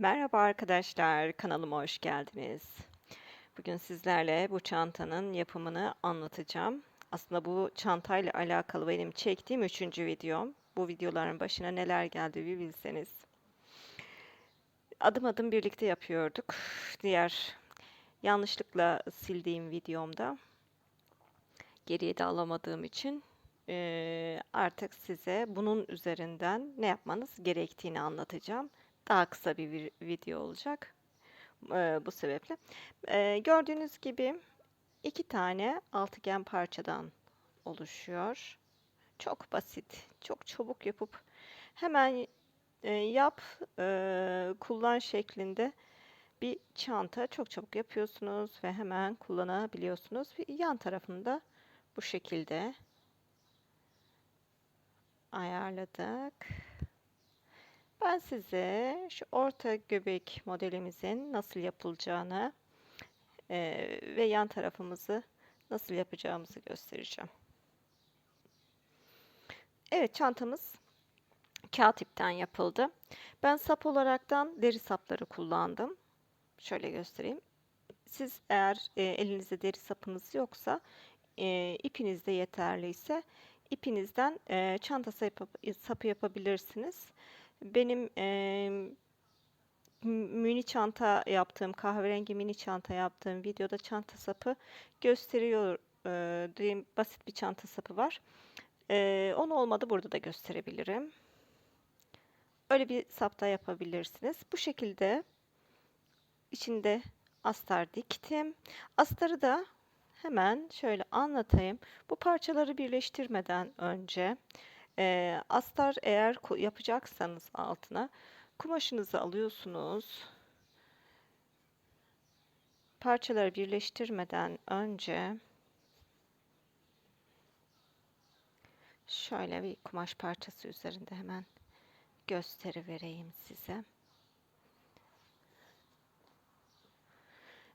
Merhaba arkadaşlar, kanalıma hoş geldiniz. Bugün sizlerle bu çantanın yapımını anlatacağım. Aslında bu çantayla alakalı benim çektiğim üçüncü videom. Bu videoların başına neler geldi bir bilseniz. Adım adım birlikte yapıyorduk. Diğer yanlışlıkla sildiğim videomda geriye de alamadığım için artık size bunun üzerinden ne yapmanız gerektiğini anlatacağım. Daha kısa bir vi- video olacak eee, bu sebeple. Eee, gördüğünüz gibi iki tane altıgen parçadan oluşuyor. Çok basit, çok çabuk yapıp hemen e, yap, e, kullan şeklinde bir çanta çok çabuk yapıyorsunuz ve hemen kullanabiliyorsunuz. Bir yan tarafını da bu şekilde ayarladık. Ben size şu orta göbek modelimizin nasıl yapılacağını e, ve yan tarafımızı nasıl yapacağımızı göstereceğim. Evet çantamız kağıt ipten yapıldı. Ben sap olaraktan deri sapları kullandım. Şöyle göstereyim. Siz eğer e, elinizde deri sapınız yoksa e, ipiniz de yeterliyse ipinizden e, çanta sapı, sapı yapabilirsiniz. Benim e, mini çanta yaptığım, kahverengi mini çanta yaptığım videoda çanta sapı gösteriyor. E, diyeyim, basit bir çanta sapı var. E, onu olmadı burada da gösterebilirim. Öyle bir sapta yapabilirsiniz. Bu şekilde içinde astar diktim. Astarı da hemen şöyle anlatayım. Bu parçaları birleştirmeden önce e, astar eğer yapacaksanız altına kumaşınızı alıyorsunuz. Parçaları birleştirmeden önce şöyle bir kumaş parçası üzerinde hemen gösteri vereyim size.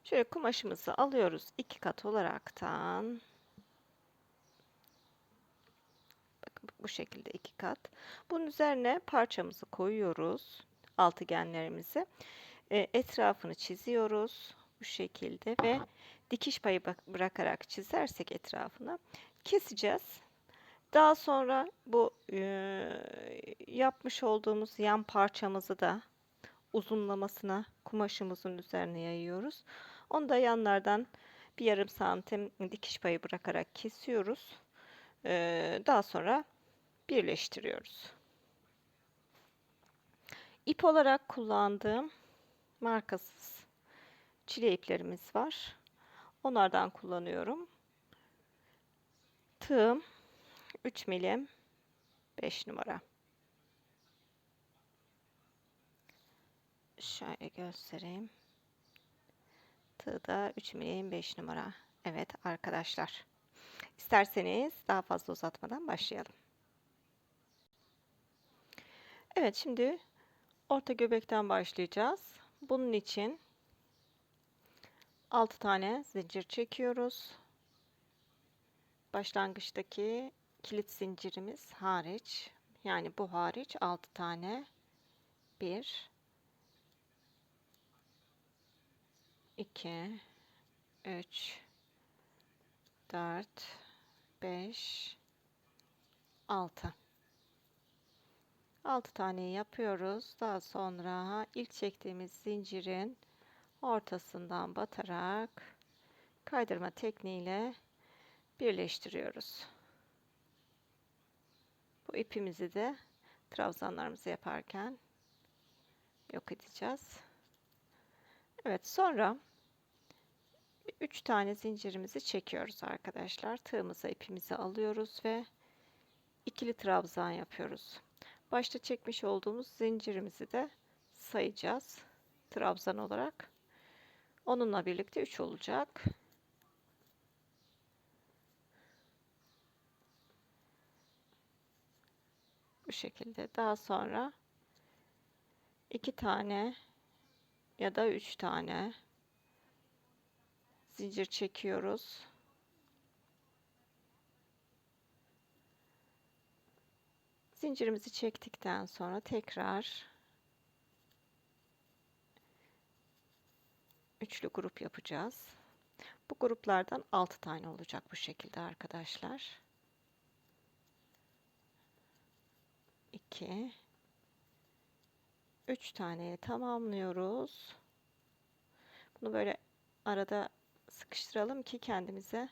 Şöyle kumaşımızı alıyoruz iki kat olaraktan. Bakın bu şekilde iki kat. Bunun üzerine parçamızı koyuyoruz. Altıgenlerimizi. E, etrafını çiziyoruz. Bu şekilde ve dikiş payı bırakarak çizersek etrafını keseceğiz. Daha sonra bu e, yapmış olduğumuz yan parçamızı da uzunlamasına kumaşımızın üzerine yayıyoruz. Onu da yanlardan bir yarım santim dikiş payı bırakarak kesiyoruz. E, daha sonra birleştiriyoruz. İp olarak kullandığım markasız çile iplerimiz var. Onlardan kullanıyorum. Tığım 3 milim 5 numara. Şöyle göstereyim. Tığ da 3 milim 5 numara. Evet arkadaşlar. İsterseniz daha fazla uzatmadan başlayalım. Evet şimdi orta göbekten başlayacağız. Bunun için 6 tane zincir çekiyoruz. Başlangıçtaki kilit zincirimiz hariç yani bu hariç 6 tane 1 2 3 4 5 6 6 tane yapıyoruz. Daha sonra ilk çektiğimiz zincirin ortasından batarak kaydırma tekniğiyle birleştiriyoruz. Bu ipimizi de trabzanlarımızı yaparken yok edeceğiz. Evet sonra 3 tane zincirimizi çekiyoruz arkadaşlar. Tığımıza ipimizi alıyoruz ve ikili trabzan yapıyoruz. Başta çekmiş olduğumuz zincirimizi de sayacağız. Trabzan olarak. Onunla birlikte 3 olacak. Bu şekilde. Daha sonra iki tane ya da üç tane zincir çekiyoruz. Zincirimizi çektikten sonra tekrar üçlü grup yapacağız. Bu gruplardan 6 tane olacak bu şekilde arkadaşlar. 2 3 taneye tamamlıyoruz. Bunu böyle arada sıkıştıralım ki kendimize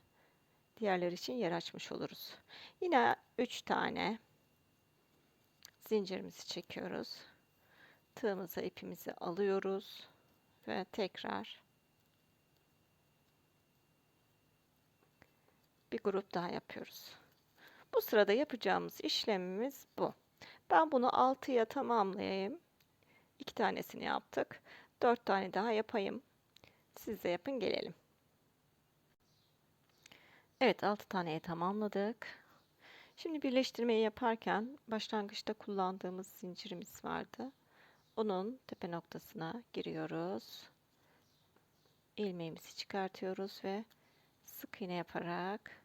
diğerler için yer açmış oluruz. Yine 3 tane zincirimizi çekiyoruz. Tığımıza ipimizi alıyoruz ve tekrar bir grup daha yapıyoruz. Bu sırada yapacağımız işlemimiz bu. Ben bunu 6'ya tamamlayayım. 2 tanesini yaptık. 4 tane daha yapayım. Siz de yapın gelelim. Evet 6 taneyi tamamladık. Şimdi birleştirmeyi yaparken başlangıçta kullandığımız zincirimiz vardı. Onun tepe noktasına giriyoruz. ilmeğimizi çıkartıyoruz ve sık iğne yaparak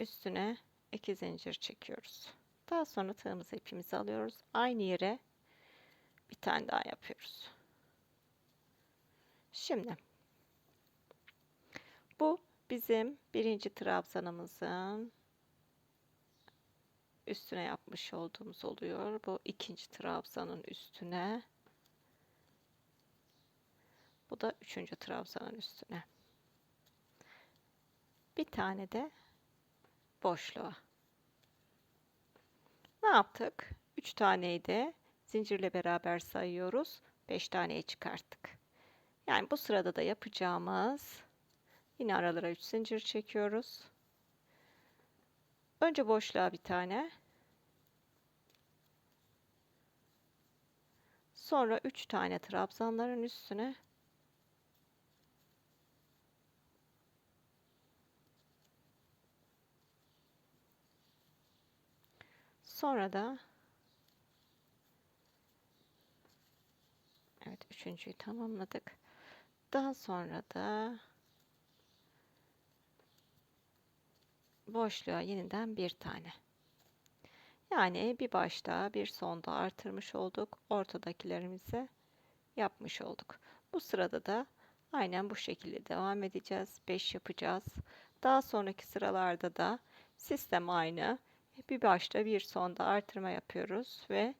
üstüne iki zincir çekiyoruz. Daha sonra tığımızı ipimizi alıyoruz. Aynı yere bir tane daha yapıyoruz. Şimdi bu bizim birinci trabzanımızın üstüne yapmış olduğumuz oluyor. Bu ikinci trabzanın üstüne. Bu da üçüncü trabzanın üstüne. Bir tane de boşluğa. Ne yaptık? Üç taneyi de zincirle beraber sayıyoruz. Beş taneyi çıkarttık. Yani bu sırada da yapacağımız yine aralara üç zincir çekiyoruz. Önce boşluğa bir tane. Sonra üç tane trabzanların üstüne Sonra da Evet üçüncüyü tamamladık. Daha sonra da boşluğa yeniden bir tane. Yani bir başta bir sonda artırmış olduk. Ortadakilerimizi yapmış olduk. Bu sırada da aynen bu şekilde devam edeceğiz. 5 yapacağız. Daha sonraki sıralarda da sistem aynı. Bir başta bir sonda artırma yapıyoruz ve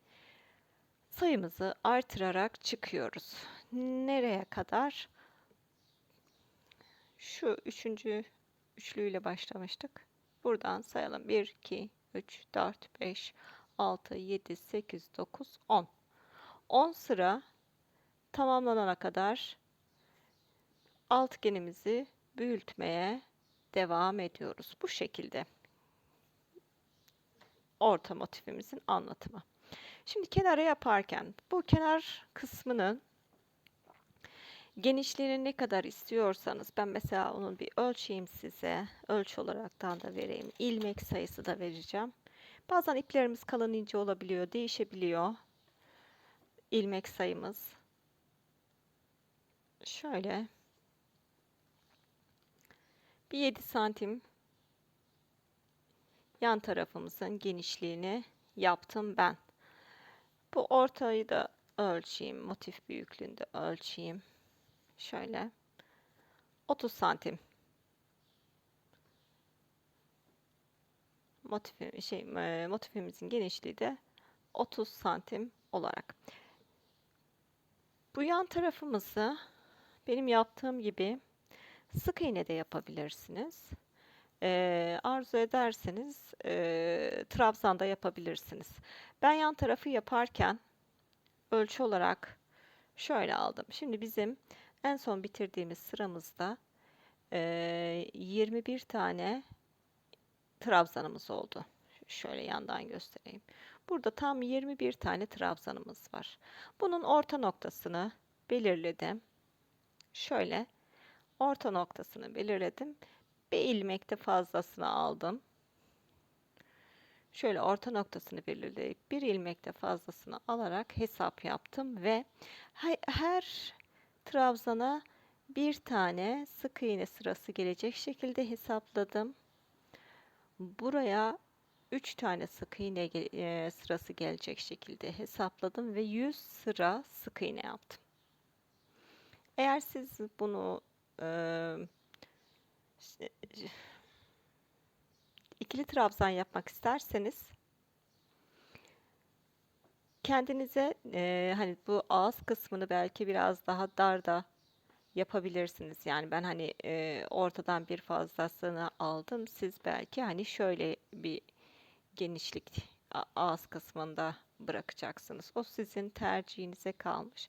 sayımızı artırarak çıkıyoruz. Nereye kadar? Şu üçüncü üçlüyle başlamıştık. Buradan sayalım. 1, 2, 3, 4, 5, 6, 7, 8, 9, 10. 10 sıra tamamlanana kadar altıgenimizi büyütmeye devam ediyoruz. Bu şekilde orta motifimizin anlatımı. Şimdi kenara yaparken bu kenar kısmının genişliğini ne kadar istiyorsanız ben mesela onun bir ölçeyim size. Ölçü olaraktan da vereyim. ilmek sayısı da vereceğim. Bazen iplerimiz kalın ince olabiliyor. Değişebiliyor. ilmek sayımız. Şöyle bir 7 santim yan tarafımızın genişliğini yaptım ben. Bu ortayı da ölçeyim. Motif büyüklüğünde ölçeyim. Şöyle 30 santim. Motif, şey, e, motifimizin genişliği de 30 santim olarak. Bu yan tarafımızı benim yaptığım gibi sık iğne de yapabilirsiniz. Ee, arzu ederseniz e, trabzanda yapabilirsiniz. Ben yan tarafı yaparken ölçü olarak şöyle aldım. Şimdi bizim en son bitirdiğimiz sıramızda e, 21 tane trabzanımız oldu. Şöyle yandan göstereyim. Burada tam 21 tane trabzanımız var. Bunun orta noktasını belirledim. Şöyle orta noktasını belirledim. Bir ilmekte fazlasını aldım. Şöyle orta noktasını belirleyip bir ilmekte fazlasını alarak hesap yaptım ve her trabzana bir tane sık iğne sırası gelecek şekilde hesapladım. Buraya 3 tane sık iğne e, sırası gelecek şekilde hesapladım ve 100 sıra sık iğne yaptım. Eğer siz bunu işte, ikili trabzan yapmak isterseniz kendinize eee, hani bu ağız kısmını belki biraz daha dar da yapabilirsiniz. Yani ben hani eee, ortadan bir fazlasını aldım. Siz belki hani şöyle bir genişlik ağız kısmında bırakacaksınız. O sizin tercihinize kalmış.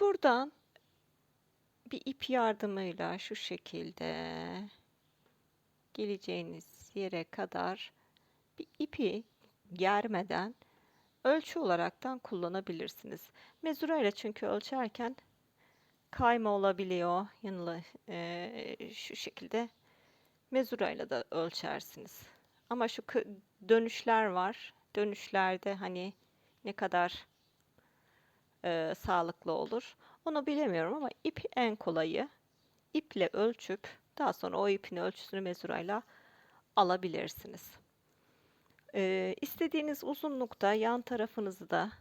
Buradan bir ip yardımıyla şu şekilde geleceğiniz yere kadar bir ipi germeden ölçü olaraktan kullanabilirsiniz. Mezura ile çünkü ölçerken kayma olabiliyor. Yanıla eee, şu şekilde mezura ile de ölçersiniz. Ama şu dönüşler var. Dönüşlerde hani ne kadar eee, sağlıklı olur onu bilemiyorum ama ip en kolayı. İple ölçüp daha sonra o ipin ölçüsünü mezurayla alabilirsiniz. Eee istediğiniz uzunlukta yan tarafınızı da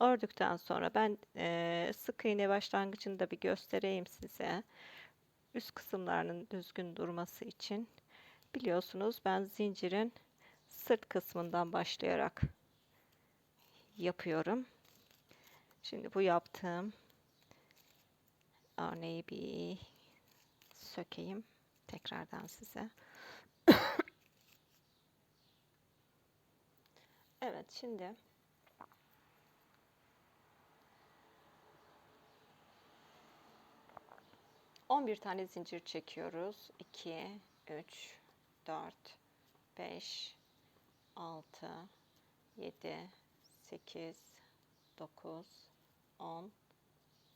ördükten sonra ben eee, sık iğne başlangıcında bir göstereyim size. Üst kısımlarının düzgün durması için biliyorsunuz ben zincirin sırt kısmından başlayarak yapıyorum. Şimdi bu yaptığım örneği bir sökeyim tekrardan size. Evet şimdi 11 tane zincir çekiyoruz. 2, 3, 4, 5, 6, 7, 8, 9, 10,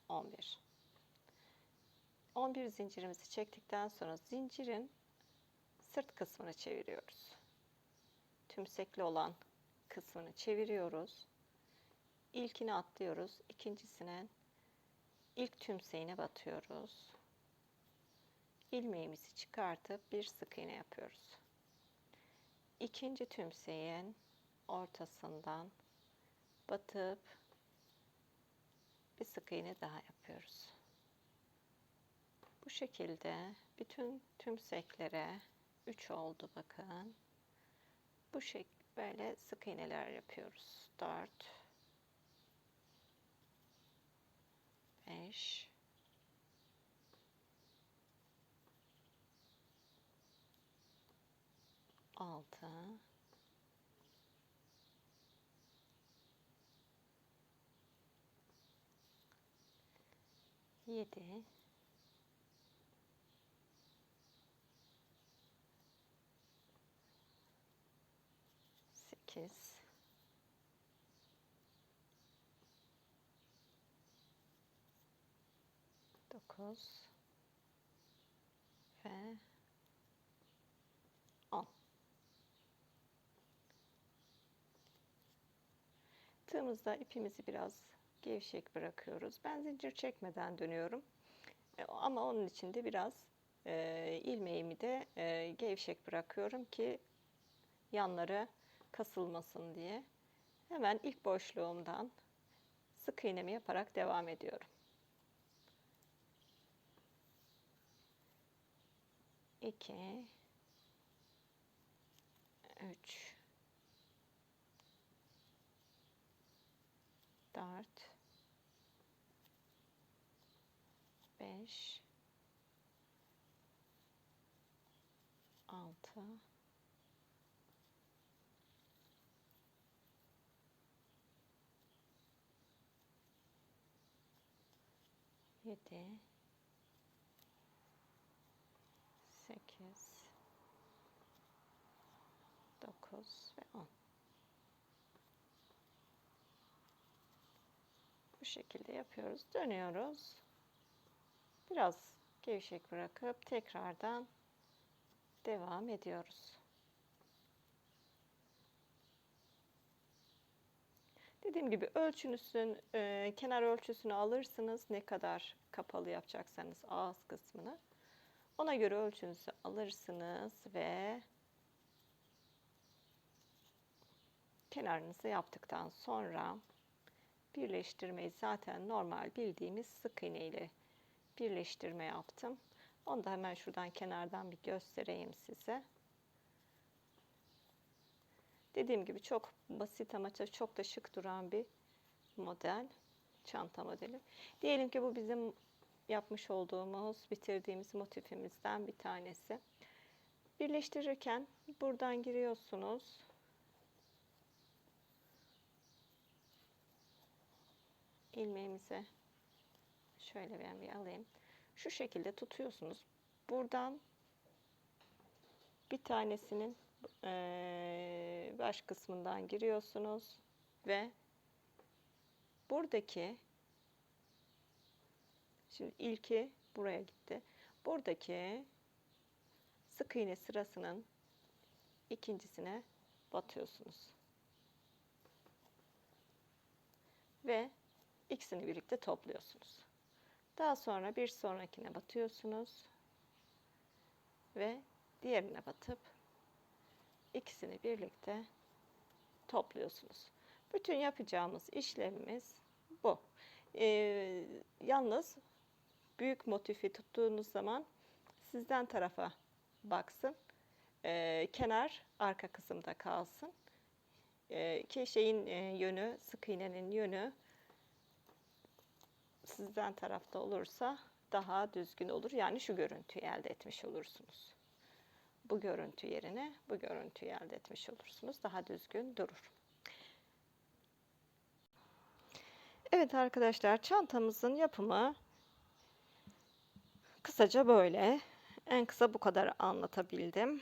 11. 11 zincirimizi çektikten sonra zincirin sırt kısmını çeviriyoruz. Tümsekli olan kısmını çeviriyoruz. İlkini atlıyoruz. İkincisine ilk tümseğine batıyoruz. ilmeğimizi çıkartıp bir sık iğne yapıyoruz. İkinci tümseğin ortasından batıp bir sık iğne daha yapıyoruz. Bu şekilde bütün tümseklere 3 oldu bakın. Bu şek böyle sık iğneler yapıyoruz. 4 5 6 7 8 9 ve 10 Tığımızda ipimizi biraz gevşek bırakıyoruz. Ben zincir çekmeden dönüyorum. E, Ama onun için de biraz e, ilmeğimi de e, gevşek bırakıyorum ki yanları kasılmasın diye. Hemen ilk boşluğumdan sık iğnemi yaparak devam ediyorum. 2 3 4 5 6 7 8 9 ve 10 Bu şekilde yapıyoruz. Dönüyoruz. Biraz gevşek bırakıp tekrardan devam ediyoruz. Dediğim gibi ölçünüzün e, kenar ölçüsünü alırsınız. Ne kadar kapalı yapacaksanız ağız kısmını. Ona göre ölçünüzü alırsınız ve kenarınızı yaptıktan sonra birleştirmeyi zaten normal bildiğimiz sık iğne ile birleştirme yaptım. Onu da hemen şuradan kenardan bir göstereyim size. Dediğim gibi çok basit ama çok da şık duran bir model. Çanta modeli. Diyelim ki bu bizim yapmış olduğumuz, bitirdiğimiz motifimizden bir tanesi. Birleştirirken buradan giriyorsunuz. ilmeğimize şöyle ben bir alayım. Şu şekilde tutuyorsunuz. Buradan bir tanesinin eee, baş kısmından giriyorsunuz ve buradaki şimdi ilki buraya gitti. Buradaki sık iğne sırasının ikincisine batıyorsunuz. Ve ikisini birlikte topluyorsunuz. Daha sonra bir sonrakine batıyorsunuz ve diğerine batıp ikisini birlikte topluyorsunuz. Bütün yapacağımız işlemimiz bu. Ee, yalnız büyük motifi tuttuğunuz zaman sizden tarafa baksın. Ee, kenar arka kısımda kalsın. Ee, ki şeyin e, yönü, sık iğnenin yönü sizden tarafta olursa daha düzgün olur. Yani şu görüntüyü elde etmiş olursunuz. Bu görüntü yerine bu görüntüyü elde etmiş olursunuz. Daha düzgün durur. Evet arkadaşlar çantamızın yapımı kısaca böyle. En kısa bu kadar anlatabildim.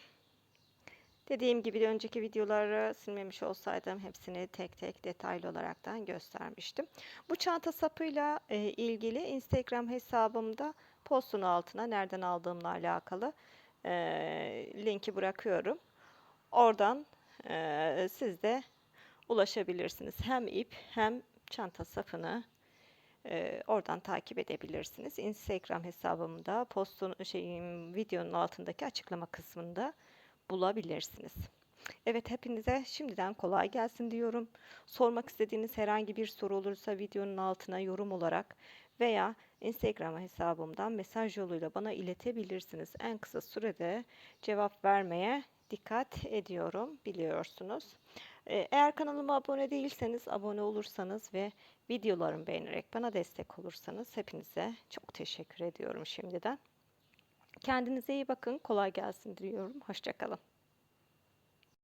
Dediğim gibi de önceki videoları silmemiş olsaydım hepsini tek tek detaylı olaraktan göstermiştim. Bu çanta sapıyla e, ilgili Instagram hesabımda postun altına nereden aldığımla alakalı e, linki bırakıyorum. Oradan e, siz de ulaşabilirsiniz. Hem ip hem çanta sapını e, oradan takip edebilirsiniz. Instagram hesabımda postun şeyin videonun altındaki açıklama kısmında bulabilirsiniz. Evet hepinize şimdiden kolay gelsin diyorum. Sormak istediğiniz herhangi bir soru olursa videonun altına yorum olarak veya Instagram hesabımdan mesaj yoluyla bana iletebilirsiniz. En kısa sürede cevap vermeye dikkat ediyorum biliyorsunuz. Ee, Eğer kanalıma abone değilseniz abone olursanız ve videolarımı beğenerek bana destek olursanız hepinize çok teşekkür ediyorum şimdiden. Kendinize iyi bakın. Kolay gelsin diliyorum. Hoşçakalın.